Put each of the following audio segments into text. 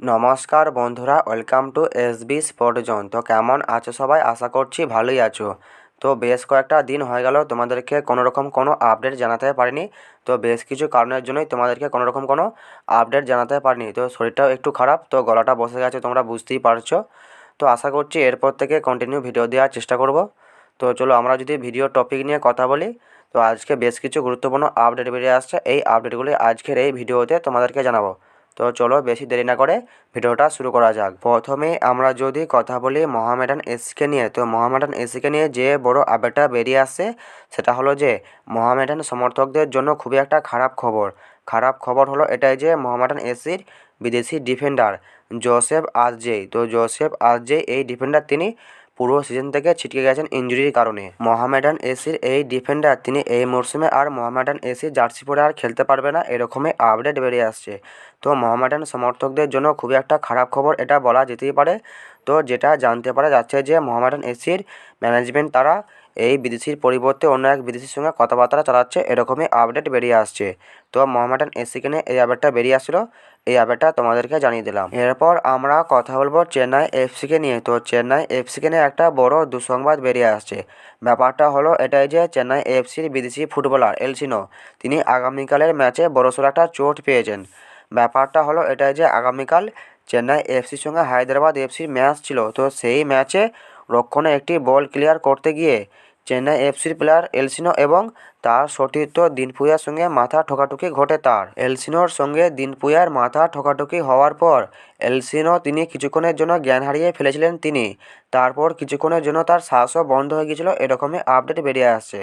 নমস্কার বন্ধুরা, welcome to S B sport zone. তো কেমন আছো সবাই? আশা করছি ভালোই আছো। তো বেশ কয়েকটা দিন হয়ে গেল, তোমাদেরকে কোনো রকম কোনো আপডেট জানাতে পারিনি। তো বেশ কিছু কারণের জন্যই তোমাদেরকে কোনো রকম কোনো আপডেট জানাতে পারিনি। তো শরীরটাও একটু খারাপ, তো গলাটা বসে গেছে, তোমরা বুঝতেই পারছ। তো আশা করছি এরপর থেকে কন্টিনিউ ভিডিও দেওয়ার চেষ্টা করব। তো চলো আমরা যদি ভিডিও টপিক নিয়ে কথা বলি, তো আজকে বেশ কিছু গুরুত্বপূর্ণ আপডেট বেরিয়ে আসছে। এই আপডেটগুলি আজকের এই ভিডিওতে তোমাদেরকে জানাব। তো চলো বেশি দেরি না করে ভিডিওটা শুরু করা যাক। প্রথমে আমরা যদি কথা বলি মহামেডান এসিকে নিয়ে, তো মহামেডান এসিকে নিয়ে যে বড় আপডেটটা বেরিয়ে আসে সেটা হলো যে মহামেডান সমর্থকদের জন্য খুবই একটা খারাপ খবর। খারাপ খবর হলো এটাই যে মহামেডান এসির বিদেশি ডিফেন্ডার জোসেফ আজজেই, তো জোসেফ আজজেই এই ডিফেন্ডার তিনি পুরো সিজন থেকে ছিটকে গেছেন ইঞ্জুরির কারণে। মোহামেডান এসির এই ডিফেন্ডার তিনি এই মরশুমে আর মোহামেডান এসির জার্সি পরে আর খেলতে পারবে না, এরকমই আপডেট বেরিয়ে আসছে। তো মোহামেডান সমর্থকদের জন্য খুবই একটা খারাপ খবর এটা বলা যেতেই পারে। তো যেটা জানতে পারা যাচ্ছে যে মোহামেডান এসির ম্যানেজমেন্ট তারা এই বিদেশির পরিবর্তে অন্য এক বিদেশির সঙ্গে কথাবার্তা চালাচ্ছে, এরকমই আপডেট বেরিয়ে আসছে। তো মোহামেডান এসিকে নিয়ে এই আপডেটটা বেরিয়ে আসছিল এই আপডেটটা তোমাদেরকে জানিয়ে দিলাম। এরপর আমরা কথা বলব চেন্নাই এফসিকে নিয়ে। তো চেন্নাই এফসিকে নিয়ে একটা বড় দুঃসংবাদ বেরিয়ে আসছে। ব্যাপারটা হলো এটাই যে চেন্নাই এফসির বিদেশি ফুটবলার এলসিনো, তিনি আগামীকালের ম্যাচে বড়সড় একটা চোট পেয়েছেন। ব্যাপারটা হলো এটাই যে আগামীকাল চেন্নাই এফসির সঙ্গে হায়দ্রাবাদ এফসির ম্যাচ ছিল। তো সেই ম্যাচে রক্ষণে একটি বল ক্লিয়ার করতে গিয়ে চেন্নাই এফসির প্লেয়ার এলসিনো এবং তার সতীর্থ দিনপুয়ার সঙ্গে মাথা ঠোকাঠুকি ঘটে তার। এলসিনোর সঙ্গে দিনপুয়ার মাথা ঠোকাঠুকি হওয়ার পর এলসিনো তিনি কিছুক্ষণের জন্য জ্ঞান হারিয়ে ফেলেছিলেন তিনি। তারপর কিছুক্ষণের জন্য তার শ্বাসও বন্ধ হয়ে গিয়েছিল, এরকমই আপডেট বেরিয়ে আসছে।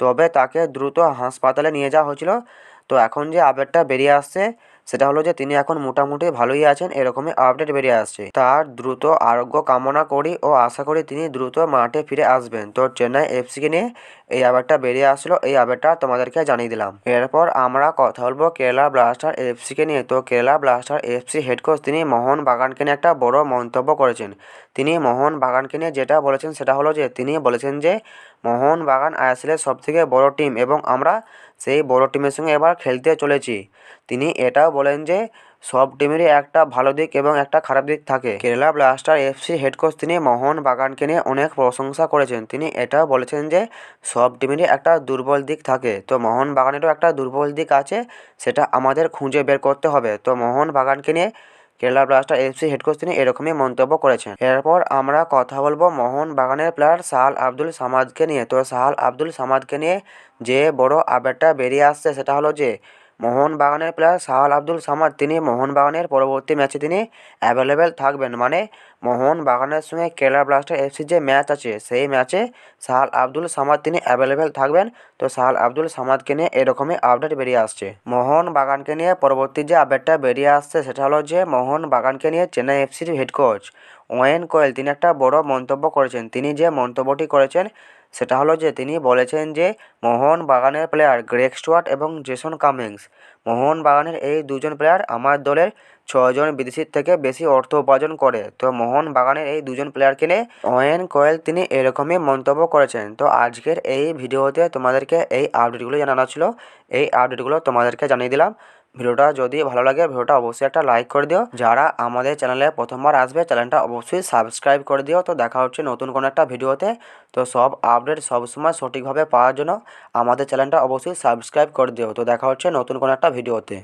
তবে তাকে দ্রুত হাসপাতালে নিয়ে যাওয়া হয়েছিল। তো এখন যে আপডেটটা বেরিয়ে আসছে সেটা হলো যে তিনি এখন মোটামুটি ভালোই আছেন, এরকমই আপডেট বেরিয়ে আসছে। তার দ্রুত আরোগ্য কামনা করি ও আশা করি তিনি দ্রুত মাঠে ফিরে আসবেন। তো চেন্নাই এফসিকে নিয়ে এই আপডেটটা বেরিয়ে আসলো, এই আপডেটটা তোমাদেরকে জানিয়ে দিলাম। এরপর আমরা কথা বলব কেরালা ব্লাস্টার এফসিকে নিয়ে। তো Kerala Blaster FC head coach তিনি মোহন বাগানকে নিয়ে একটা বড় মন্তব্য করেছেন। তিনি মোহন বাগানকে নিয়ে যেটা বলেছেন সেটা হলো যে, তিনি বলেছেন যে মোহন বাগান আইএসএলের সবথেকে বড় টিম এবং আমরা সেই বড় টিমের সঙ্গে এবার খেলতে চলেছি। তিনি এটাও বলেন যে, সব টিমেরই একটা ভালো দিক এবং একটা খারাপ দিক থাকে। Kerala Blaster FC head coach তিনি মোহন বাগানকে নিয়ে অনেক প্রশংসা করেছেন। তিনি এটাও বলেছেন যে, সব টিমেরই একটা দুর্বল দিক থাকে। তো মোহন বাগানেরও একটা দুর্বল দিক আছে, সেটা আমাদের খুঁজে বের করতে হবে। তো মোহন বাগানকে নিয়ে Kerala Blaster FC head coach তিনি এরকমই মন্তব্য করেছেন। এরপর আমরা কথা বলব মোহন বাগানের প্লেয়ার সাহাল আব্দুল সামাদকে নিয়ে। তো সাহাল আব্দুল সামাদকে নিয়ে যে বড় আপডেটটা বেরিয়ে আসছে সেটা হলো যে মোহন বাগানের প্লেয়ার সাহাল আব্দুল সামাদ, তিনি মোহন বাগানের পরবর্তী ম্যাচে তিনি অ্যাভেলেবেল থাকবেন। মানে মোহনবাগানের সঙ্গে কেরালা ব্লাস্টার এফসির যে ম্যাচ আছে। সেই ম্যাচে সাহাল আব্দুল সামাদ তিনি অ্যাভেলেবেল থাকবেন। তো সাহাল আব্দুল সামাদকে নিয়ে এরকমই আপডেট বেরিয়ে আসছে। মোহনবাগানকে নিয়ে পরবর্তী যে আপডেটটা বেরিয়ে আসছে, সেটা হলো যে মোহনবাগানকে নিয়ে চেন্নাই এফসির হেড কোচ ওয়েন কোয়েল তিনি একটা বড় মন্তব্য করেছেন। তিনি যে মন্তব্যটি করেছেন, সেটা হলো যে তিনি বলেছেন যে মোহনবাগানের প্লেয়ার গ্রেক স্টুয়ার্ট এবং জেসন কামিংস মোহনবাগানের এই দুজন প্লেয়ার আমার দলের ছজন বিদেশির থেকে বেশি অর্থ উপার্জন করে। তো মোহনবাগানের এই দুজন প্লেয়ারকে নিয়ে ওয়েন কোয়েল তিনি এরকমই মন্তব্য করেছেন। তো আজকের এই ভিডিওতে তোমাদেরকে এই আপডেটগুলো জানানো ছিল। এই আপডেটগুলো তোমাদেরকে জানিয়ে দিলাম। ভিডিওটা যদি ভালো লাগে, ভিডিওটা অবশ্যই একটা লাইক করে দিও। যারা আমাদের চ্যানেলে প্রথমবার আসবে চ্যানেলটা অবশ্যই সাবস্ক্রাইব করে দিও। তো দেখা হচ্ছে নতুন কোনো একটা ভিডিওতে। তো সব আপডেট সবসময় সঠিকভাবে পাওয়ার জন্য আমাদের চ্যানেলটা অবশ্যই সাবস্ক্রাইব করে দিও। তো দেখা হচ্ছে নতুন কোনো একটা ভিডিওতে।